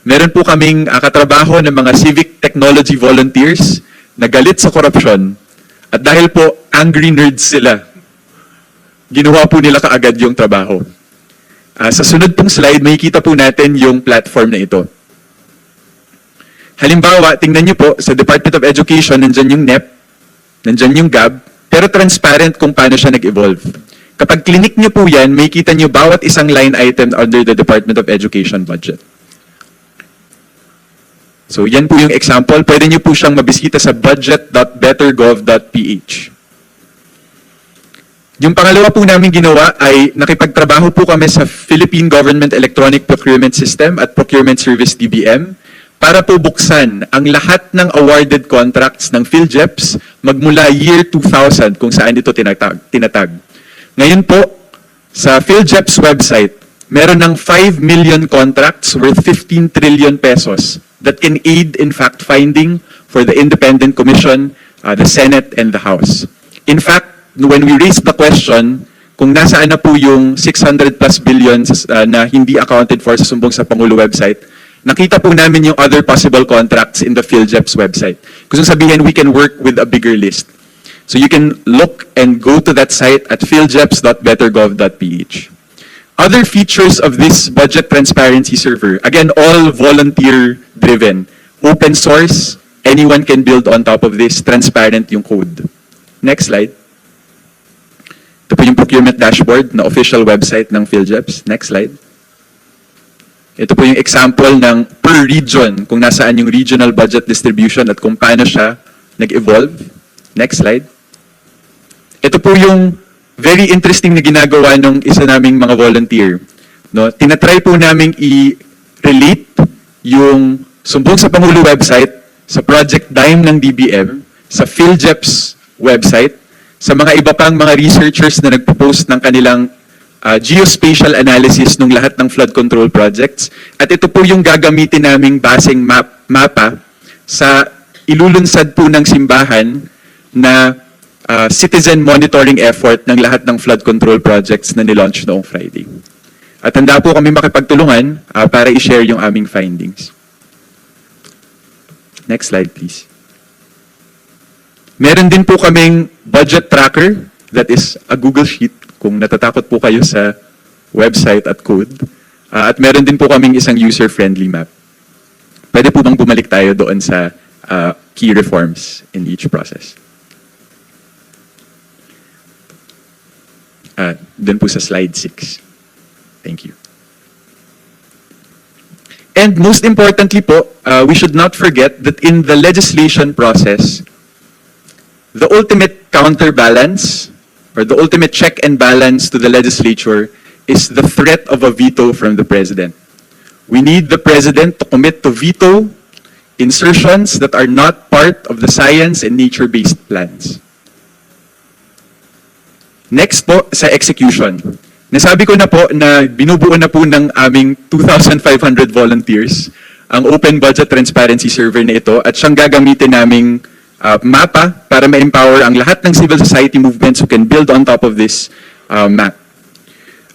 Meron po kaming ah, katrabaho ng mga civic technology volunteers na galit sa korupsyon at dahil po angry nerds sila, ginawa po nila kaagad yung trabaho. Ah, sa sunod pong slide, makikita po natin yung platform na ito. Halimbawa, tingnan niyo po, sa Department of Education, nandyan yung NEP, nandyan yung GAB, pero transparent kung paano siya nag-evolve. Kapag clinic niyo po yan, makikita niyo bawat isang line item under the Department of Education budget. So yan po yung example. Pwede niyo po siyang mabisita sa budget.bettergov.ph. Yung pangalawa po namin ginawa ay nakipagtrabaho po kami sa Philippine Government Electronic Procurement System at Procurement Service DBM para po buksan ang lahat ng awarded contracts ng PhilJeps magmula year 2000 kung saan ito tinatag. tinatag. Ngayon po, sa PhilJeps website, meron ng 5 million contracts worth 15 trillion pesos that can aid in fact-finding for the Independent Commission, uh, the Senate, and the House. In fact, when we raised the question kung nasaan na po yung 600 plus billions uh, na hindi accounted for sa sumbong sa Pangulo website, nakita po namin yung other possible contracts in the PhilJeps website. Kung sabihin, we can work with a bigger list. So you can look and go to that site at philjeps.bettergov.ph. Other features of this budget transparency server, again, all volunteer-driven. Open source, anyone can build on top of this, transparent yung code. Next slide. Ito po yung procurement dashboard na official website ng PhilJeps. Next slide. Ito po yung example ng per region, kung nasaan yung regional budget distribution at kung paano siya nag-evolve. Next slide. Ito po yung very interesting na ginagawa ng isa naming mga volunteer. No, tinatry po naming i-relate yung sumbong sa Pangulo website sa Project Dime ng DBM, sa PhilJeps website, sa mga iba pang mga researchers na nagpo-post ng kanilang uh, geospatial analysis ng lahat ng flood control projects. At ito po yung gagamitin naming basing map, mapa sa ilulunsad po ng simbahan na uh, citizen monitoring effort ng lahat ng flood control projects na nilaunch noong Friday. At handa po kami makipagtulungan uh, para i-share yung aming findings. Next slide, please. Meron din po kaming budget tracker that is a Google Sheet kung natatakot po kayo sa website at code. Uh, at meron din po kaming isang user-friendly map. Pwede po bang bumalik tayo doon sa uh, key reforms in each process? Uh, doon po sa slide 6. Thank you. And most importantly po, uh, we should not forget that in the legislation process, the ultimate counterbalance or the ultimate check and balance to the legislature is the threat of a veto from the president. We need the president to commit to veto insertions that are not part of the science and nature-based plans. Next po sa execution. Nasabi ko na po na binubuo na po ng aming 2,500 volunteers ang Open Budget Transparency Server na ito at siyang gagamitin naming uh, mapa para ma-empower ang lahat ng civil society movements who can build on top of this uh, map.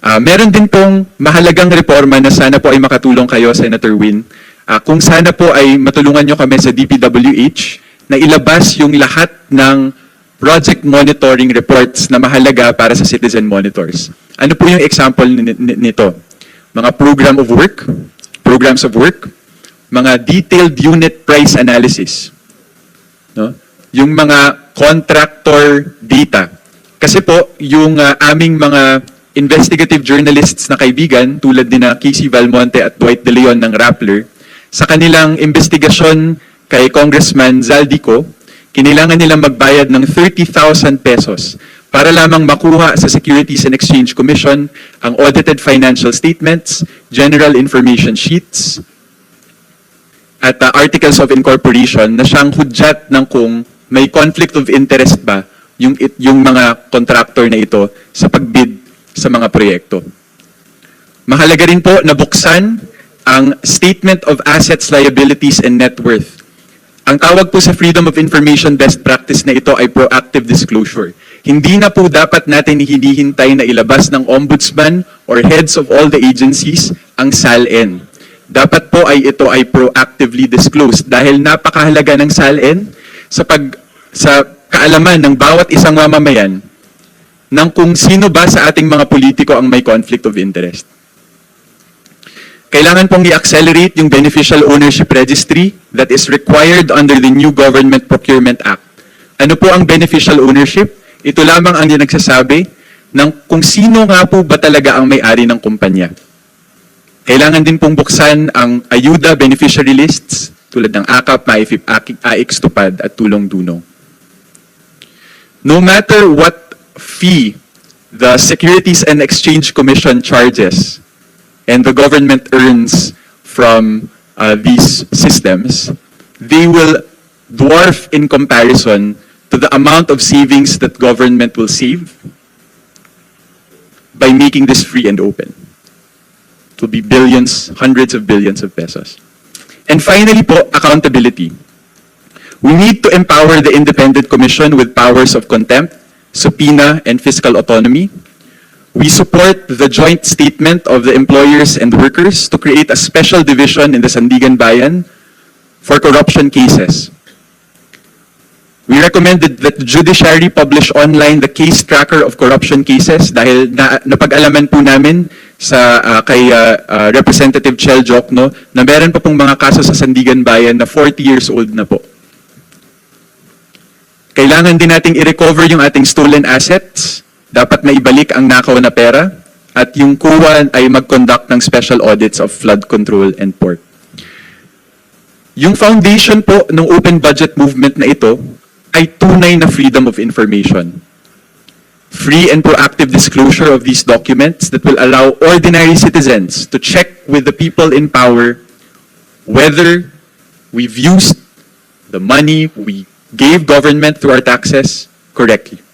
Uh, meron din pong mahalagang reforma na sana po ay makatulong kayo, Senator Win. Uh, kung sana po ay matulungan nyo kami sa DPWH na ilabas yung lahat ng project monitoring reports na mahalaga para sa citizen monitors. Ano po yung example ni- ni- nito? Mga program of work, programs of work, mga detailed unit price analysis, no? Yung mga contractor data. Kasi po, yung uh, aming mga investigative journalists na kaibigan, tulad ni na Casey Valmonte at Dwight De Leon ng Rappler, sa kanilang investigasyon kay Congressman Zaldico, kinailangan nilang magbayad ng 30,000 pesos para lamang makuha sa Securities and Exchange Commission ang audited financial statements, general information sheets, at uh, articles of incorporation na siyang hudyat ng kung may conflict of interest ba yung, yung mga contractor na ito sa pagbid sa mga proyekto. Mahalaga rin po na buksan ang Statement of Assets, Liabilities, and Net Worth. Ang tawag po sa Freedom of Information Best Practice na ito ay proactive disclosure. Hindi na po dapat natin hinihintay na ilabas ng ombudsman or heads of all the agencies ang SALN. dapat po ay ito ay proactively disclosed dahil napakahalaga ng SALN sa pag sa kaalaman ng bawat isang mamamayan ng kung sino ba sa ating mga politiko ang may conflict of interest. Kailangan pong i-accelerate yung beneficial ownership registry that is required under the new Government Procurement Act. Ano po ang beneficial ownership? Ito lamang ang nagsasabi ng kung sino nga po ba talaga ang may-ari ng kumpanya. Kailangan din pong buksan ang ayuda beneficiary lists tulad ng AKAP, MAIFIP, AIX, TUPAD at Tulong Dunong. No matter what fee the Securities and Exchange Commission charges and the government earns from uh, these systems, they will dwarf in comparison to the amount of savings that government will save by making this free and open. It will be billions, hundreds of billions of pesos. And finally po, accountability. We need to empower the independent commission with powers of contempt, subpoena, and fiscal autonomy. We support the joint statement of the employers and workers to create a special division in the Sandigan Bayan for corruption cases. We recommended that the judiciary publish online the case tracker of corruption cases dahil na, napag-alaman po namin sa ah, kay ah, ah, Representative Chel Jokno na meron pa pong mga kaso sa Sandigan Bayan na 40 years old na po. Kailangan din nating i-recover yung ating stolen assets. Dapat maibalik ang nakaw na pera. At yung kuwa ay mag-conduct ng special audits of flood control and port. Yung foundation po ng open budget movement na ito ay tunay na freedom of information. Free and proactive disclosure of these documents that will allow ordinary citizens to check with the people in power whether we've used the money we gave government through our taxes correctly.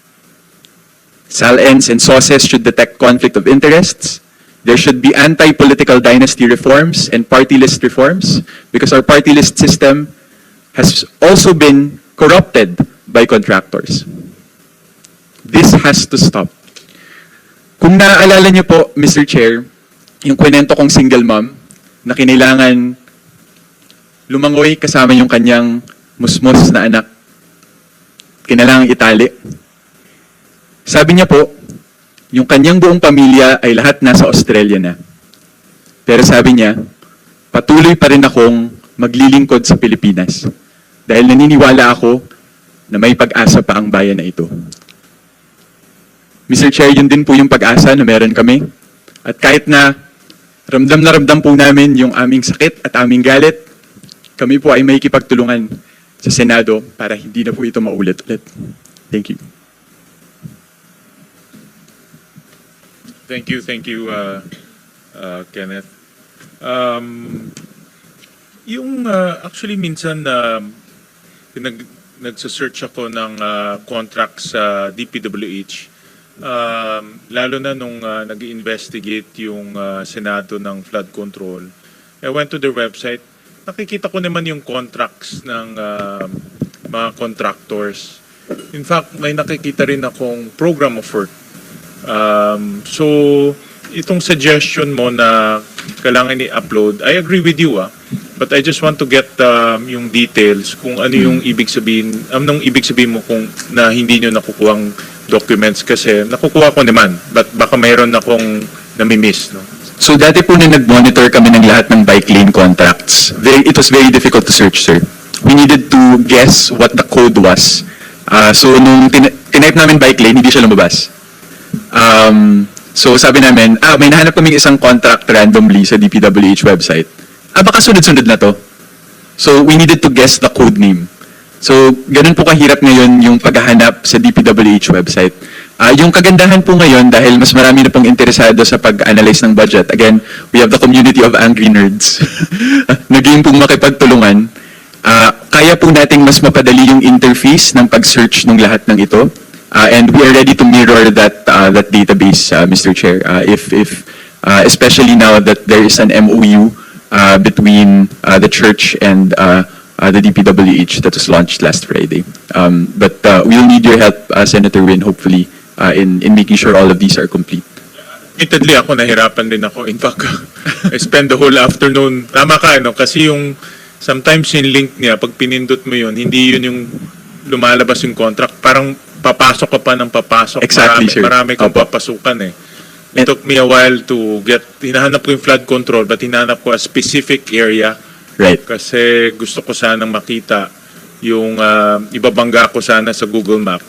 SALNs and SOSES should detect conflict of interests. There should be anti-political dynasty reforms and party list reforms because our party list system has also been corrupted by contractors. This has to stop. Kung naaalala niyo po, Mr. Chair, yung kwento kong single mom na kinailangan lumangoy kasama yung kanyang musmos na anak. Kinailangan itali. Sabi niya po, yung kanyang buong pamilya ay lahat nasa Australia na. Pero sabi niya, patuloy pa rin akong maglilingkod sa Pilipinas. Dahil naniniwala ako na may pag-asa pa ang bayan na ito. Mr. Chair, yun din po yung pag-asa na meron kami. At kahit na ramdam na ramdam po namin yung aming sakit at aming galit, kami po ay may kipagtulungan sa Senado para hindi na po ito maulit-ulit. Thank you. Thank you, thank you, uh, uh, Kenneth. Um, yung uh, actually minsan na nag nagsa-search ako ng uh, contracts sa DPWH um, lalo na nung uh, nag-investigate yung uh, Senado ng flood control. I went to their website. Nakikita ko naman yung contracts ng um, mga contractors. In fact, may nakikita rin akong program of work Um, so, itong suggestion mo na kailangan i-upload, I agree with you ah. But I just want to get um, yung details kung ano yung ibig sabihin, anong ibig sabihin mo kung na hindi nyo nakukuhang documents kasi nakukuha ko naman, but baka mayroon akong nami-miss, no? So dati po na nag-monitor kami ng lahat ng bike lane contracts, very, it was very difficult to search, sir. We needed to guess what the code was. Ah, so nung tin- tinype namin bike lane, hindi siya lumabas. Um, so sabi namin, ah, may nahanap kaming isang contract randomly sa DPWH website. Ah, baka sunod-sunod na to. So we needed to guess the code name. So ganun po kahirap ngayon yung paghahanap sa DPWH website. Ah, yung kagandahan po ngayon dahil mas marami na pong interesado sa pag-analyze ng budget. Again, we have the community of angry nerds. Naging pong makipagtulungan. Ah, kaya po nating mas mapadali yung interface ng pag-search ng lahat ng ito. Uh, and we are ready to mirror that uh, that database, uh, Mr. Chair. If if especially now that there is an MOU between the church and the DPWH that was launched last Friday. Um, but we'll need your help, Senator Win, hopefully, in in making sure all of these are complete. admittedly ako nahirapan din ako. In fact, I spend the whole afternoon. Tama ka, no? Kasi yung sometimes yung link niya, pag pinindot mo yun, hindi yun yung lumalabas yung contract. Parang papasok ka pa ng papasok. Exactly, marami, sir. Marami kang Opo. papasukan eh. It took me a while to get, hinahanap ko yung flood control, but hinahanap ko a specific area Right. kasi gusto ko sanang makita yung ah, ibabangga ko sana sa Google Map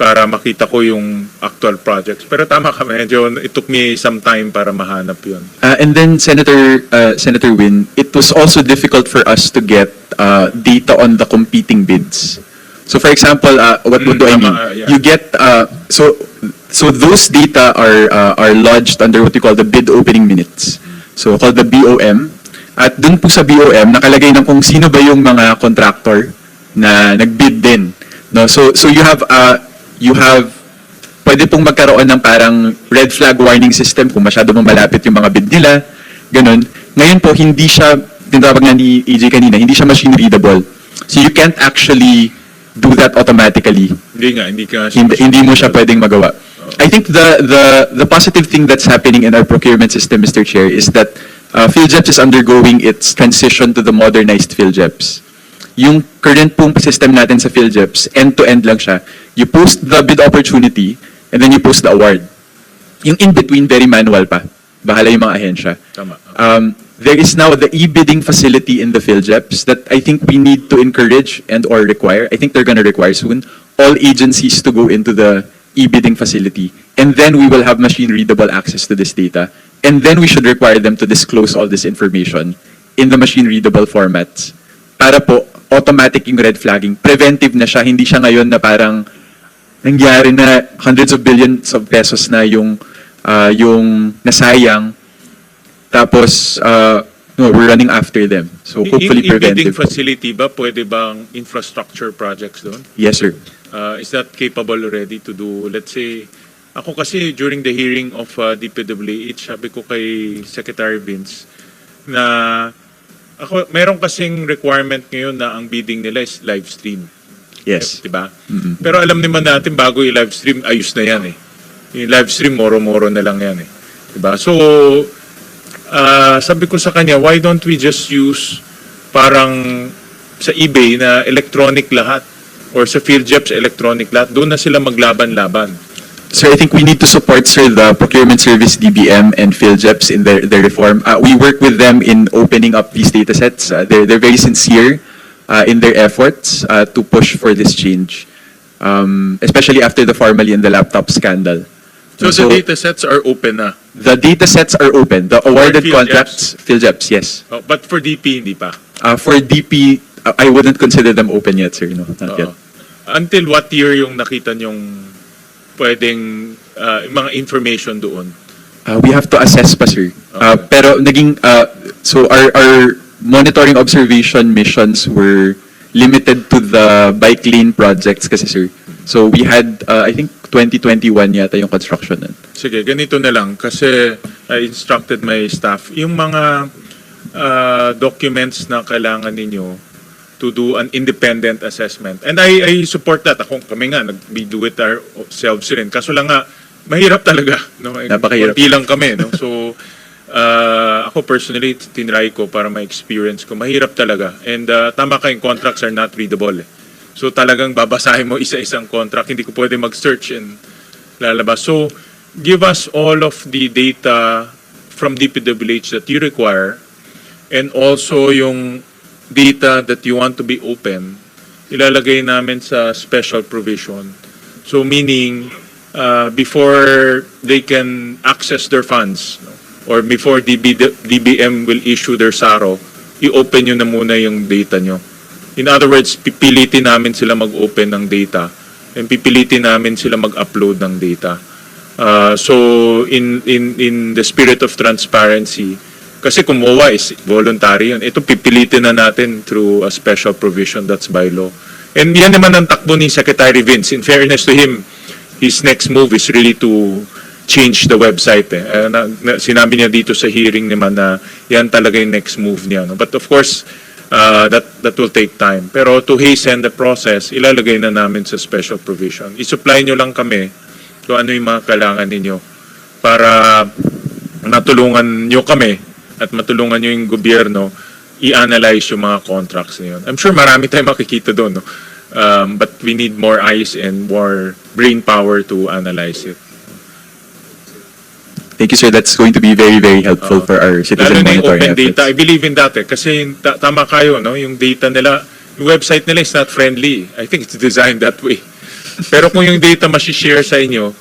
para makita ko yung actual projects. Pero tama ka, medyo it took me some time para mahanap yun. Uh, and then Senator uh, Senator Win, it was also difficult for us to get uh, data on the competing bids. So for example, uh, what, what Mm, do I tama, mean? uh, yeah. You get uh, so so those data are uh, are lodged under what we call the bid opening minutes. So called the BOM. At dun po sa BOM nakalagay na kung sino ba yung mga contractor na nagbid din. No, so so you have uh, you have pwede pong magkaroon ng parang red flag warning system kung masyado mong malapit yung mga bid nila, ganun. Ngayon po, hindi siya, tinatawag nga ni AJ kanina, hindi siya machine readable. So you can't actually do that automatically. Hindi nga, hindi ka... Hindi, hindi mo siya pwedeng magawa. I think the, the, the positive thing that's happening in our procurement system, Mr. Chair, is that uh, PhilJeps is undergoing its transition to the modernized PhilJeps. Yung current pong system natin sa PhilJeps, end-to-end lang siya. You post the bid opportunity, and then you post the award. Yung in-between, very manual pa. Bahala yung mga ahensya. Tama. Um, there is now the e-bidding facility in the PhilJeps that I think we need to encourage and or require. I think they're going to require soon all agencies to go into the e-bidding facility. And then we will have machine readable access to this data. And then we should require them to disclose all this information in the machine readable formats. Para po, automatic yung red flagging. Preventive na siya. Hindi siya ngayon na parang nangyari na hundreds of billions of pesos na yung ah, yung nasayang tapos uh, no, we're running after them. So hopefully Yung preventive. facility ba, pwede bang infrastructure projects doon? Yes, sir. Uh, is that capable already to do, let's say, ako kasi during the hearing of uh, DPWH, sabi ko kay Secretary Vince na ako, meron kasing requirement ngayon na ang bidding nila is live stream. Yes. Diba? Pero alam naman natin bago i-live stream, ayos na yan eh. Yung live stream, moro-moro na lang yan eh. Diba? So, ah, sabi ko sa kanya, why don't we just use parang sa eBay na electronic lahat or sa PhilJeps electronic lahat, doon na sila maglaban-laban. So I think we need to support, sir, the procurement service DBM and PhilJeps in their, their reform. Uh, we work with them in opening up these data sets. Uh, they're, they're very sincere uh, in their efforts uh, to push for this change, um, especially after the Formally and the laptop scandal. So, the data sets are open na. The data sets are open. The awarded PhilJeps? contracts, PhilJeps, yes. Oh, but for DP, hindi pa. Uh, for DP, uh, I wouldn't consider them open yet, sir. No, not yet. Oo. Until what year yung nakita nyong pwedeng yung mga information doon? Uh, we have to assess pa, sir. Uh, Okay. pero naging, uh, so our, our monitoring observation missions were limited to the bike lane projects kasi, sir. So we had, uh, I think, 2021 yata yung construction nun. Sige, ganito na lang kasi I instructed my staff. Yung mga ah, documents na kailangan ninyo to do an independent assessment. And I, I support that. Ako, kami nga, nag, we do it ourselves rin. Kaso lang nga, mahirap talaga. No? Napakahirap. Lang kami. No? So, ah, ako personally, tinry ko para ma-experience ko. Mahirap talaga. And ah, tama ka, yung contracts are not readable. Eh. So talagang babasahin mo isa-isang contract. Hindi ko pwede mag-search and lalabas. So, give us all of the data from DPWH that you require and also yung data that you want to be open, ilalagay namin sa special provision. So meaning, uh, before they can access their funds, or before DB, DBM will issue their SARO, i-open nyo na muna yung data nyo. In other words, pipilitin namin sila mag-open ng data and pipilitin namin sila mag-upload ng data. Uh, so in in in the spirit of transparency, kasi MOA is voluntary yun, ito pipilitin na natin through a special provision that's by law. And yan naman ang takbo ni Secretary Vince. In fairness to him, his next move is really to change the website. Eh. Uh, na, na- sinabi niya dito sa hearing naman na yan talaga yung next move niya. No? But of course, uh, that, that will take time. Pero to hasten the process, ilalagay na namin sa special provision. I-supply nyo lang kami kung ano yung mga kailangan ninyo para matulungan nyo kami at matulungan nyo yung gobyerno i-analyze yung mga contracts na yun. I'm sure marami tayong makikita doon, no? Um, but we need more eyes and more brain power to analyze it. Thank you, sir. That's going to be very, very helpful for our citizen Lalo na yung monitoring open data. I efforts. believe in that eh. Kasi ta- tama kayo, no? Yung data nila, yung website nila is not friendly. I think it's designed that way. Pero kung yung data share sa inyo,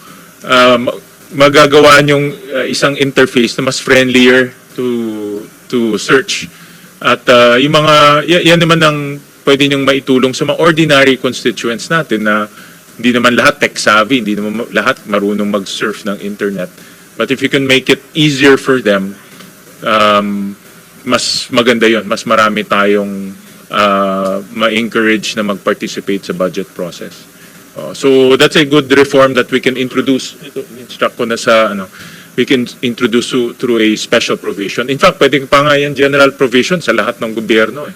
um, magagawa yung isang interface na mas friendlier to to search. At uh, yung mga, y- yan naman ang pwede niyong maitulong sa mga ordinary constituents natin na hindi naman lahat tech savvy, hindi naman ma- lahat marunong mag-surf ng internet. But if you can make it easier for them, um, mas maganda yon mas marami tayong uh, ma-encourage na mag-participate sa budget process. Uh, so that's a good reform that we can introduce. Ito, instruct ko na sa ano, we can introduce through a special provision. In fact, pwedeng pa nga yan general provision sa lahat ng gobyerno. Eh.